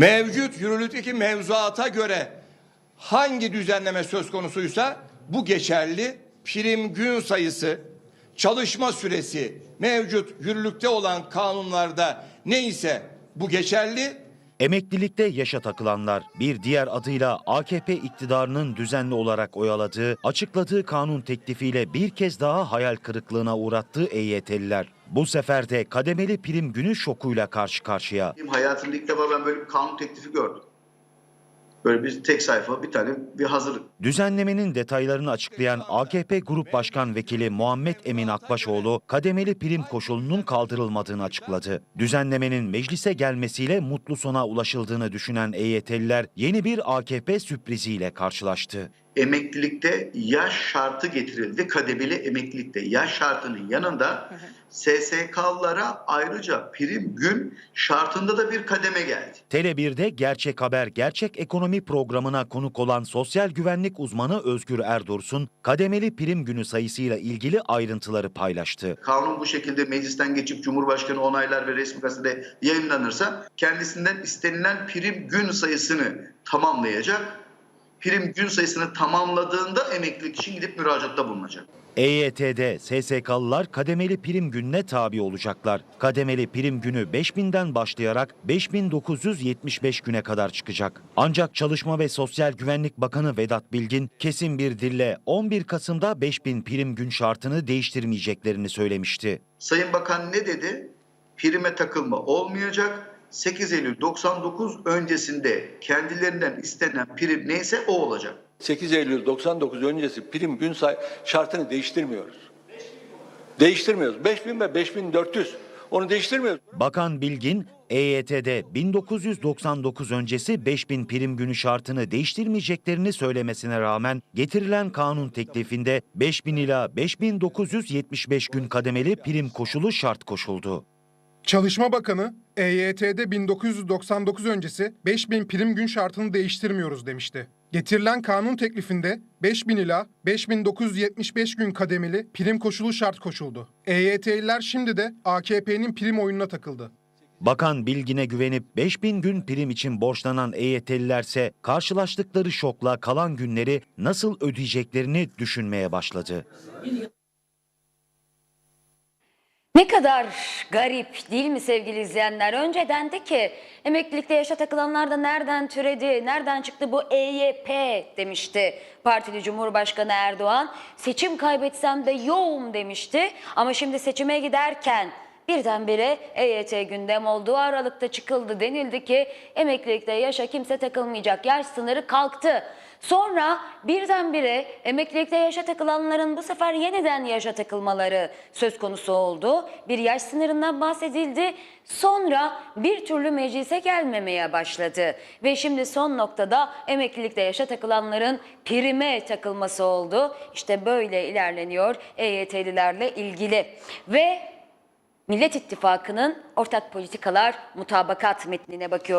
Mevcut yürürlükteki mevzuata göre hangi düzenleme söz konusuysa bu geçerli. Prim gün sayısı, çalışma süresi mevcut yürürlükte olan kanunlarda neyse bu geçerli. Emeklilikte yaşa takılanlar bir diğer adıyla AKP iktidarının düzenli olarak oyaladığı, açıkladığı kanun teklifiyle bir kez daha hayal kırıklığına uğrattığı EYT'liler. Bu sefer de kademeli prim günü şokuyla karşı karşıya. Hayatımda ilk defa ben böyle bir kanun teklifi gördüm. Böyle bir tek sayfa bir tane bir hazırlık. Düzenlemenin detaylarını açıklayan AKP Grup Başkan Vekili Muhammed Emin Akbaşoğlu, kademeli prim koşulunun kaldırılmadığını açıkladı. Düzenlemenin meclise gelmesiyle mutlu sona ulaşıldığını düşünen EYT'liler yeni bir AKP sürpriziyle karşılaştı. Emeklilikte yaş şartı getirildi. Kademeli emeklilikte yaş şartının yanında SSK'lılara ayrıca prim gün şartında da bir kademe geldi. Tele1'de Gerçek Haber Gerçek Ekonomi programına konuk olan sosyal güvenlik uzmanı Özgür Erdursun, kademeli prim günü sayısıyla ilgili ayrıntıları paylaştı. Kanun bu şekilde meclisten geçip Cumhurbaşkanı onaylar ve resmi gazetede yayınlanırsa kendisinden istenilen prim gün sayısını tamamlayacak. Prim gün sayısını tamamladığında emeklilik için gidip müracaatta bulunacak. EYT'de SSK'lılar kademeli prim gününe tabi olacaklar. Kademeli prim günü 5000'den başlayarak 5975 güne kadar çıkacak. Ancak Çalışma ve Sosyal Güvenlik Bakanı Vedat Bilgin kesin bir dille 11 Kasım'da 5000 prim gün şartını değiştirmeyeceklerini söylemişti. Sayın Bakan ne dedi? Prime takılma olmayacak. 8 Eylül 99 öncesinde kendilerinden istenen prim neyse o olacak. 8 Eylül 99 öncesi prim gün say şartını değiştirmiyoruz. Değiştirmiyoruz. 5000 ve 5400. Onu değiştirmiyoruz. Bakan Bilgin, EYT'de 1999 öncesi 5000 prim günü şartını değiştirmeyeceklerini söylemesine rağmen getirilen kanun teklifinde 5000 ila 5975 gün kademeli prim koşulu şart koşuldu. Çalışma Bakanı EYT'de 1999 öncesi 5000 prim gün şartını değiştirmiyoruz demişti. Getirilen kanun teklifinde 5000 ila 5975 gün kademeli prim koşulu şart koşuldu. EYT'liler şimdi de AKP'nin prim oyununa takıldı. Bakan Bilgin'e güvenip 5000 gün prim için borçlanan EYT'lilerse karşılaştıkları şokla kalan günleri nasıl ödeyeceklerini düşünmeye başladı. Ne kadar garip değil mi sevgili izleyenler? Önceden de ki emeklilikte yaşa takılanlar da nereden türedi, nereden çıktı bu EYP demişti partili Cumhurbaşkanı Erdoğan. Seçim kaybetsem de yoğum demişti ama şimdi seçime giderken birdenbire EYT gündem olduğu aralıkta çıkıldı. Denildi ki emeklilikte yaşa kimse takılmayacak, yaş sınırı kalktı. Sonra birdenbire emeklilikte yaşa takılanların bu sefer yeniden yaşa takılmaları söz konusu oldu. Bir yaş sınırından bahsedildi. Sonra bir türlü meclise gelmemeye başladı. Ve şimdi son noktada emeklilikte yaşa takılanların prime takılması oldu. İşte böyle ilerleniyor EYT'lilerle ilgili. Ve Millet İttifakı'nın ortak politikalar mutabakat metnine bakıyor.